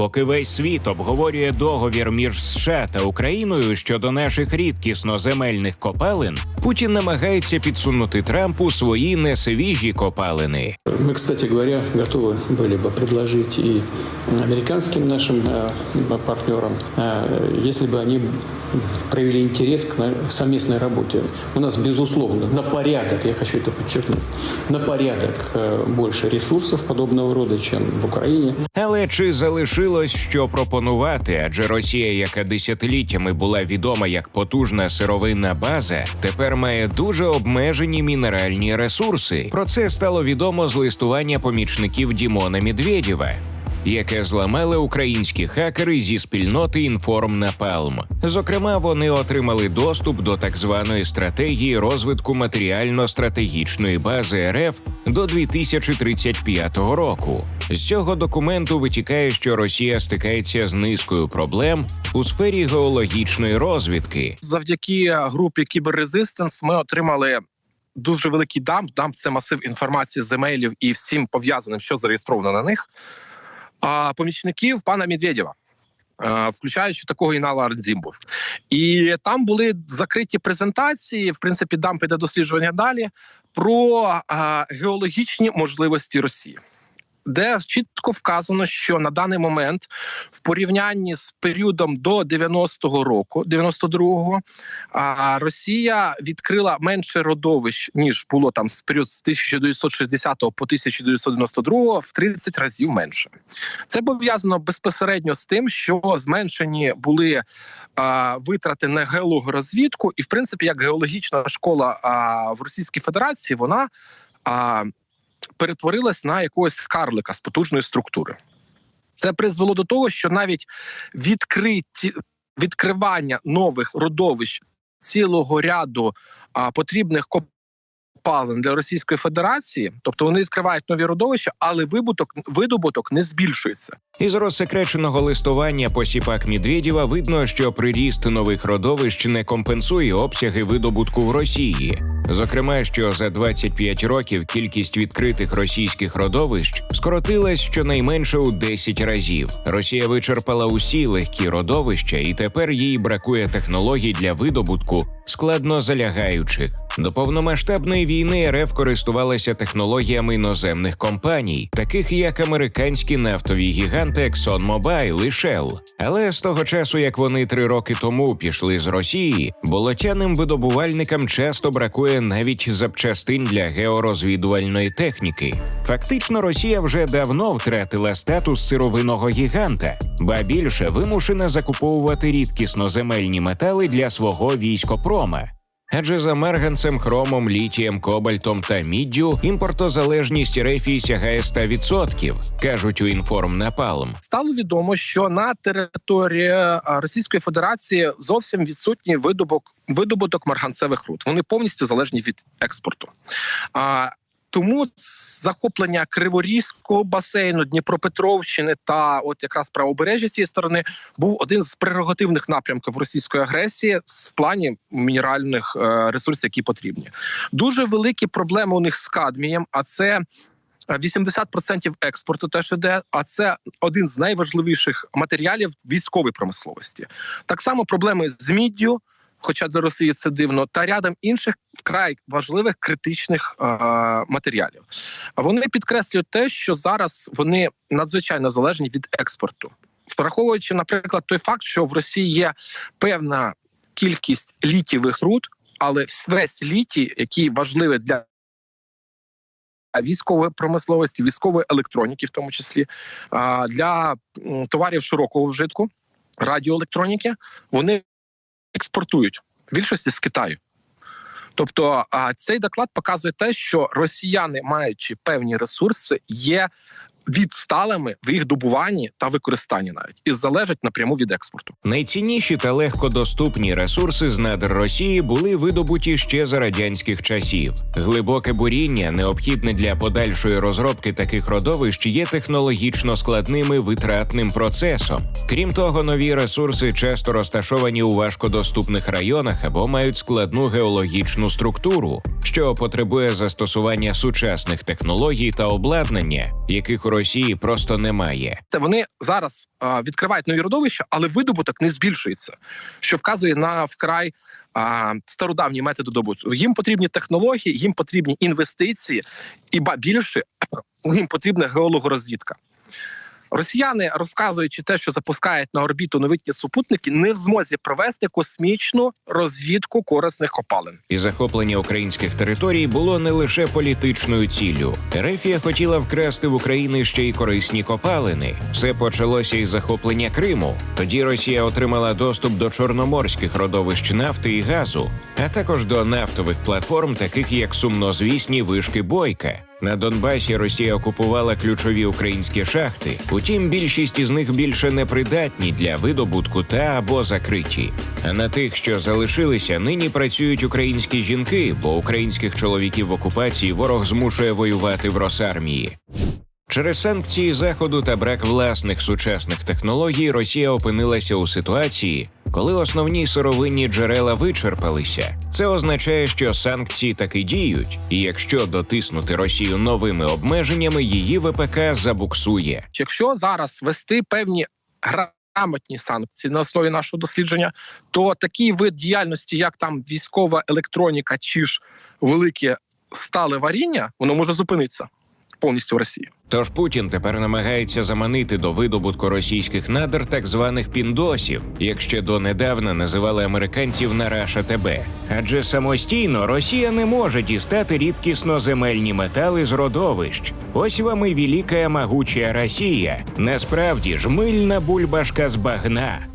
Поки весь світ обговорює договір між США та Україною щодо наших рідкісно земельних копалин, Путін намагається підсунути Трампу свої несвіжі копалини. Мы, кстати говоря, готовы были бы предложить и американским нашим э, партнерам, э, если бы они проявили интерес к совместной работе. У нас, безусловно, на порядок, я хочу это подчеркнуть, на порядок э, больше ресурсов подобного рода, чем в Украине. Але чи залишилось що пропонувати? Адже Росія, яка десятиліттями була відома як потужна сировинна база, тепер має дуже обмежені мінеральні ресурси. Про це стало відомо з листування помічників Дімона Медведєва. Яке зламали українські хакери зі спільноти Інформ Напалм. Зокрема, вони отримали доступ до так званої стратегії розвитку матеріально-стратегічної бази РФ до 2035 року. З цього документу витікає, що Росія стикається з низкою проблем у сфері геологічної розвідки. завдяки групі Кіберрезистенс ми отримали дуже великий дамп. Дамп це масив інформації з емейлів і всім пов'язаним, що зареєстровано на них. Помічників пана Медведєва. е, Включаючи такого Інала Ардзімбу. І там були закриті презентації. В принципі, дам піде досліджування далі про геологічні можливості Росії, де чітко вказано, що на даний момент в порівнянні з періодом до 90-го року, 92-го, а Росія відкрила менше родовищ ніж було там з період з 1960 по 1992 в 30 разів менше. Це пов'язано безпосередньо з тим, що зменшені були а, витрати на геологорозвідку, і в принципі, як геологічна школа а, в Російській Федерації, вона а, перетворилась на якогось карлика з потужної структури. Це призвело до того, що навіть відкриті відкривання нових родовищ цілого ряду а, потрібних копалин для Російської Федерації, тобто вони відкривають нові родовища, але вибуток видобуток не збільшується. Із розсекреченого листування посіпак Медведєва видно, що приріст нових родовищ не компенсує обсяги видобутку в Росії. Зокрема, що за 25 років кількість відкритих російських родовищ скоротилась щонайменше у 10 разів. Росія вичерпала усі легкі родовища, і тепер їй бракує технологій для видобутку складнозалягаючих. До повномасштабної війни РФ користувалася технологіями іноземних компаній, таких як американські нафтові гіганти ExxonMobil і Shell. Але з того часу, як вони три роки тому пішли з Росії, болотяним видобувальникам часто бракує навіть запчастин для георозвідувальної техніки. Фактично, Росія вже давно втратила статус сировинного гіганта, ба більше вимушена закуповувати рідкісно земельні метали для свого військопрома. Адже за марганцем, хромом, літієм, кобальтом та міддю імпортозалежність рефії сягає 100%, кажуть у інформ Напалм. Стало відомо, що на території Російської Федерації зовсім відсутній видобок видобуток марганцевих руд. Вони повністю залежні від експорту. А тому захоплення Криворізького басейну, Дніпропетровщини та от якраз правобережжя цієї сторони був один з прерогативних напрямків російської агресії в плані мінеральних е, ресурсів, які потрібні. Дуже великі проблеми у них з кадмієм, а це. е, 80% експорту теж іде, а це один з найважливіших матеріалів військової промисловості. Так само проблеми з міддю, хоча для Росії це дивно, та рядом інших вкрай важливих критичних е, матеріалів. Вони підкреслюють те, що зараз вони надзвичайно залежні від експорту, враховуючи, наприклад, той факт, що в Росії є певна кількість літієвих руд, але весь літій, який важливий для військової промисловості, військової електроніки, в тому числі для товарів широкого вжитку, радіоелектроніки, вони експортують в більшості з Китаю. Тобто, цей доклад показує те, що росіяни, маючи певні ресурси, є відсталими в їх добуванні та використанні навіть і залежать напряму від експорту. Найцінніші та легкодоступні ресурси з надр Росії були видобуті ще за радянських часів. Глибоке буріння, необхідне для подальшої розробки таких родовищ, є технологічно складним і витратним процесом. Крім того, нові ресурси часто розташовані у важкодоступних районах або мають складну геологічну структуру, що потребує застосування сучасних технологій та обладнання, яких у Росії просто немає. Це вони зараз відкривають нові родовища, але видобуток не збільшується, що вказує на вкрай а, стародавні методи добутку. Їм потрібні технології, їм потрібні інвестиції, і ба більше їм потрібна геологорозвідка. Росіяни, розказуючи те, що запускають на орбіту новітні супутники, не в змозі провести космічну розвідку корисних копалин. І захоплення українських територій було не лише політичною ціллю. Ерефія хотіла вкрасти в України ще й корисні копалини. Все почалося із захоплення Криму. Тоді Росія отримала доступ до чорноморських родовищ нафти і газу, а також до нафтових платформ, таких як сумнозвісні вишки Бойка. На Донбасі Росія окупувала ключові українські шахти. Утім, більшість із них більше не придатні для видобутку та або закриті. А на тих, що залишилися, нині працюють українські жінки, бо українських чоловіків в окупації ворог змушує воювати в Росармії. Через санкції заходу та брак власних сучасних технологій Росія опинилася у ситуації, коли основні сировинні джерела вичерпалися. Це означає, що санкції таки діють, і якщо дотиснути Росію новими обмеженнями, її ВПК забуксує. Якщо зараз вести певні грамотні санкції на основі нашого дослідження, то такий вид діяльності, як там військова електроніка чи ж велике стале варіння, воно може зупинитися повністю Росії. Тож Путін тепер намагається заманити до видобутку російських надр так званих піндосів, як ще донедавна називали американців на Раша ТБ. Адже самостійно Росія не може дістати рідкісно земельні метали з родовищ. Ось вам і велика могуча Росія. Насправді ж мильна бульбашка з багна.